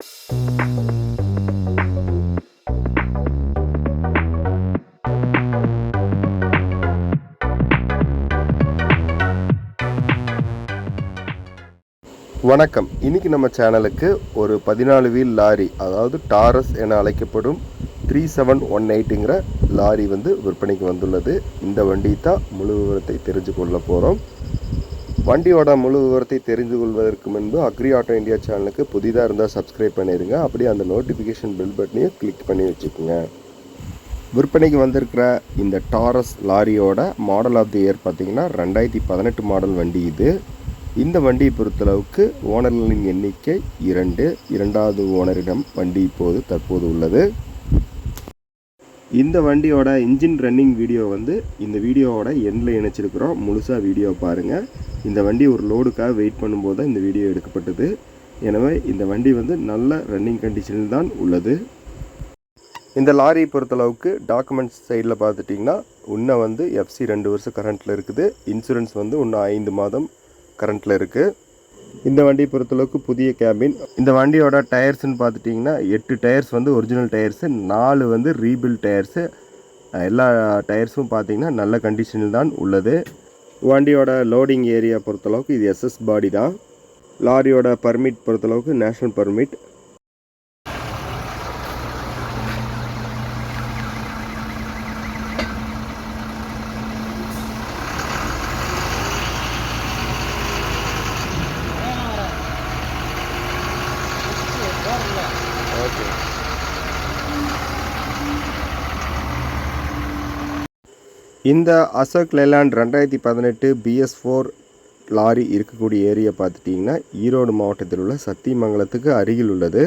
வணக்கம். இன்னைக்கு நம்ம சேனலுக்கு ஒரு பதினாலு வீல் லாரி அதாவது டாரஸ் என அழைக்கப்படும் த்ரீ செவன் ஒன் எயிட்டுங்கிற லாரி வந்து விற்பனைக்கு வந்துள்ளது. இந்த வண்டி தான் முழு விவரத்தை தெரிஞ்சு கொள்ள போகிறோம் வண்டியோட முழு விவரத்தை தெரிந்து கொள்வதற்கு முன்பு அக்ரி ஆட்டோ இந்தியா சேனலுக்கு புதிதாக இருந்தால் சப்ஸ்கிரைப் பண்ணிடுங்க அப்படியே அந்த நோட்டிஃபிகேஷன் பெல் பட்டனையும் கிளிக் பண்ணி வச்சுக்கோங்க. விற்பனைக்கு வந்திருக்கிற இந்த டாரஸ் லாரியோட மாடல் ஆஃப் தி இயர் பார்த்தீங்கன்னா ரெண்டாயிரத்தி பதினெட்டு மாடல் வண்டி இது. இந்த வண்டியை பொறுத்தளவுக்கு ஓனர்களின் எண்ணிக்கை இரண்டு. இரண்டாவது ஓனரிடம் வண்டி இப்போது தற்போது உள்ளது. இந்த வண்டியோட இன்ஜின் ரன்னிங் வீடியோ வந்து இந்த வீடியோவோட எண்டில் இணைச்சிருக்கிறோம். முழுசாக வீடியோ பாருங்கள் இந்த வண்டி ஒரு லோடுக்காக வெயிட் பண்ணும்போது தான் இந்த வீடியோ எடுக்கப்பட்டது. எனவே இந்த வண்டி வந்து நல்ல ரன்னிங் கண்டிஷனில் தான் உள்ளது. இந்த லாரியை பொறுத்தளவுக்கு டாக்குமெண்ட்ஸ் சைடில் பார்த்துட்டிங்கன்னா இன்னும் வந்து எஃப்சி ரெண்டு வருஷம் கரண்ட்டில் இருக்குது. இன்சூரன்ஸ் வந்து இன்னும் ஐந்து மாதம் கரண்ட்டில் இருக்குது இந்த வண்டியை பொறுத்தளவுக்கு புதிய கேபின் இந்த வண்டியோட டயர்ஸ்னு பார்த்துட்டிங்கன்னா எட்டு டயர்ஸ் வந்து ஒரிஜினல் டயர்ஸு நாலு வந்து ரீபில் டயர்ஸு எல்லா டயர்ஸும் பார்த்தீங்கன்னா நல்ல கண்டிஷனில் தான் உள்ளது. வண்டியோட லோடிங் ஏரியா பொறுத்தளவுக்கு இது எஸ்எஸ் பாடி தான். லாரியோட பர்மிட் பொறுத்தளவுக்கு நேஷ்னல் பர்மிட் ஓகே இந்த அசோக் லைலாண்ட் ரெண்டாயிரத்தி பதினெட்டு பிஎஸ் ஃபோர் லாரி இருக்கக்கூடிய ஏரியா பார்த்துட்டிங்கன்னா ஈரோடு மாவட்டத்தில் உள்ள சத்தியமங்கலத்துக்கு அருகில் உள்ளது.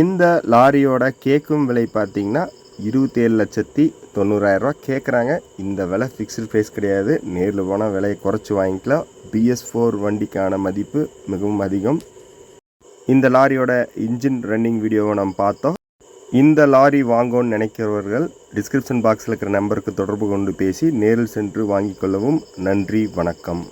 இந்த லாரியோட கேட்கும் விலை பார்த்தீங்கன்னா இருபத்தேழு லட்சத்தி தொண்ணூறாயிரரூவா கேட்குறாங்க இந்த விலை ஃபிக்ஸ்டு ப்ரைஸ் கிடையாது. நேரில் போனால் விலையை குறைச்சி வாங்கிக்கலாம். பிஎஸ் ஃபோர் வண்டிக்கான மதிப்பு மிகவும் அதிகம். இந்த லாரியோட இன்ஜின் ரன்னிங் வீடியோவை நம்ம பார்த்தோம். இந்த லாரி வாங்கோன்னு நினைக்கிறவர்கள் டிஸ்கிரிப்ஷன் பாக்ஸில் இருக்கிற நம்பருக்கு தொடர்பு கொண்டு பேசி நேரில் சென்று வாங்கிக் கொள்ளவும். நன்றி வணக்கம்.